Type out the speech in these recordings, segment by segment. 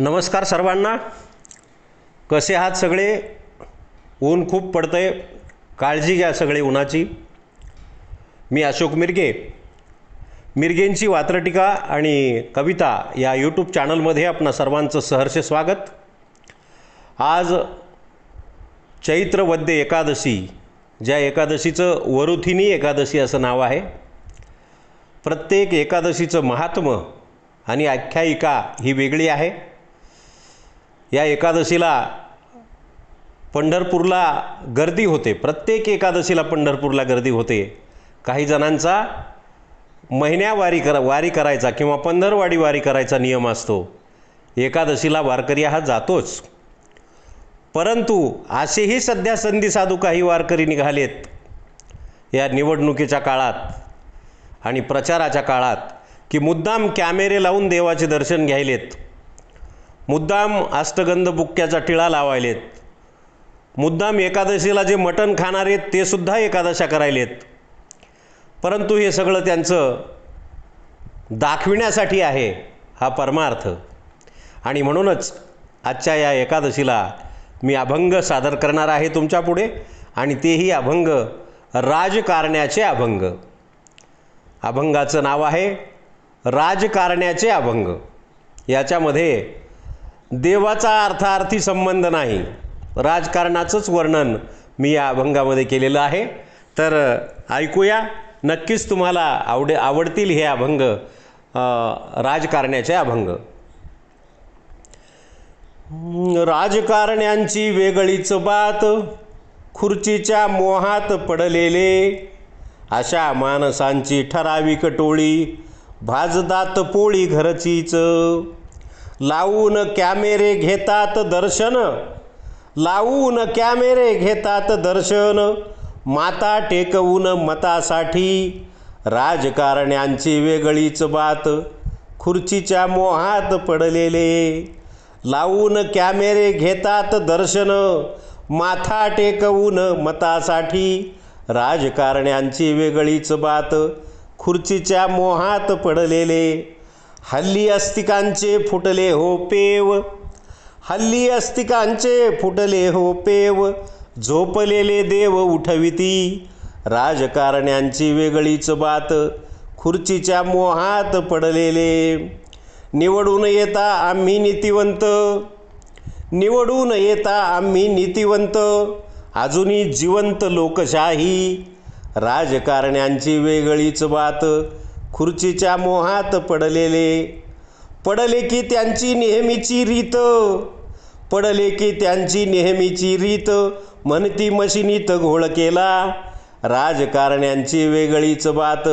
नमस्कार सर्वांना. कसे आहात सगळे? ऊन खूप पडतं आहे काळजी घ्या सगळे उन्हाची. मी अशोक मिरगे. मिरगेंची वात्रटिका आणि कविता या यूट्यूब चॅनलमध्ये आपणा सर्वांचं सहर्ष स्वागत. आज चैत्र वद्य एकादशी. ज्या एकादशीचं वरुथिनी एकादशी असं नाव आहे. प्रत्येक एकादशीचं महात्म्य आणि आख्यायिका ही वेगळी आहे. या एकादशीला पंढरपूरला गर्दी होते. प्रत्येक एकादशीला पंढरपूरला गर्दी होते. काही जणांचा महिन्यावारी करा वारी करायचा किंवा पंधरवाडी वारी करायचा नियम असतो. एकादशीला वारकरी हा जातोच. परंतु असेही सध्या संधी साधू काही वारकरी निघालेत. या निवडणुकीच्या काळात आणि प्रचाराच्या काळात की मुद्दाम कॅमेरे लावून देवाचे दर्शन घ्यायलेत. मुद्दाम अष्टगंध बुक्क्याचा टिळा लावायलेत. मुद्दाम एकादशीला जे मटण खाणार आहेत ते सुद्धा एकादशा करायलेत. परंतु हे सगळं त्यांचं दाखविण्यासाठी आहे हा परमार्थ. आणि म्हणूनच आजच्या या एकादशीला मी अभंग सादर करणार आहे तुमच्यापुढे आणि तेही अभंग राजकारण्याचे अभंग. अभंगाचं नाव आहे राजकारण्याचे अभंग. याच्यामध्ये देवाचा अर्थार्थी संबंध नाही. राजकारणाचंच वर्णन मी या अभंगामध्ये केलेलं आहे. तर ऐकूया. नक्कीच तुम्हाला आवडे आवडतील हे अभंग राजकारण्याचे अभंग. राजकारण्यांची वेगळीच बात खुर्चीच्या मोहात पडलेले अशा माणसांची ठराविक टोळी भाजदात पोळी घरचीच. लावून कॅमेरे घेतात दर्शन. लावून कॅमेरे घेतात दर्शन. माता टेकवून मतासाठी. राजकारण्यांची वेगळीच बात. खुर्चीच्या मोहात पडलेले. लावून कॅमेरे घेतात दर्शन. माथा टेकवून मतासाठी. राजकारण्यांची वेगळीच बात. खुर्चीच्या मोहात पडलेले. हल्ली अस्तिकांचे फुटले हो पेव. हल्ली अस्तिकांचे फुटले हो पेव. झोपलेले देव उठविती. राजकारण्यांची वेगळीच बात. खुर्चीच्या मोहात पडलेले. निवडून येता आम्ही नीतिवंत. निवडून येता आम्ही नीतिवंत. अजूनही जिवंत लोकशाही. राजकारण्यांची वेगळीच बात. खुर्चीच्या मोहात पडलेले. पडले की त्यांची नेहमीची रीत. पडले की त्यांची नेहमीची रीत. म्हणती मशिनीत घोळ केला. राजकारण्यांची वेगळीच बात.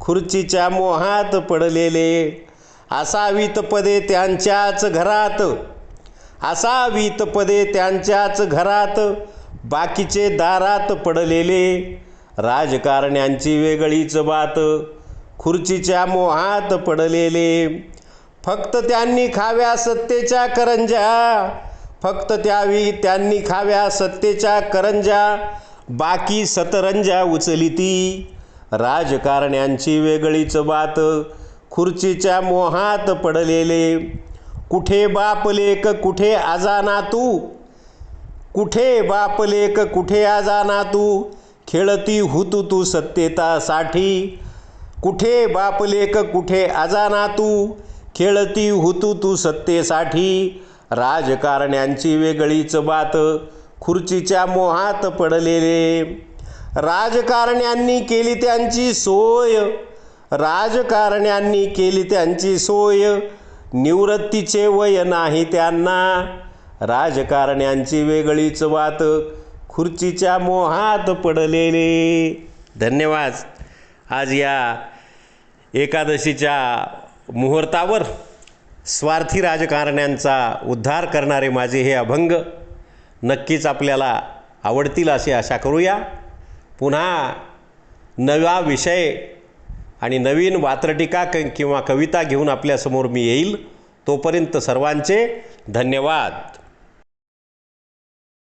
खुर्चीच्या मोहात पडलेले. असावीत पदे त्यांच्याच घरात. असावीत पदे त्यांच्याच घरात. बाकीचे दारात पडलेले. राजकारण्यांची वेगळीच बात. खुर्चीच्या मोहात पडलेले. फक्त त्यांनी खाव्या सत्तेच्या करंजा. फक्त त्यावी त्यांनी खाव्या सत्तेच्या करंजा. बाकी सतरंजा उचली ती. राजकारण्यांची वेगळीच बात. खुर्चीच्या मोहात पडलेले. कुठे बापलेक कुठे आजाना तू? कुठे बापलेक कुठे आजाना तू? खेळती हुतू तू सत्यतासाठी कुठे बापलेक कुठे अजाना तू? खेळती होतू तू सत्तेसाठी. राजकारण्यांची वेगळीच बात खुर्चीच्या मोहात पडलेले. राजकारण्यांनी केली त्यांची सोय राजकारण्यांनी केली त्यांची सोय. निवृत्तीचे वय नाही त्यांना. राजकारण्यांची वेगळीच बात खुर्चीच्या मोहात पडलेले. धन्यवाद. आज या एकादशीच्या मुहूर्तावर स्वार्थी राजकारण्यांचा उद्धार करणारे माझे हे अभंग नक्कीच आपल्याला आवडतील अशी आशा करूया. पुन्हा नवा विषय आणि नवीन वात्रटिका क किंवा कविता घेऊन आपल्यासमोर मी येईल. तोपर्यंत सर्वांचे धन्यवाद.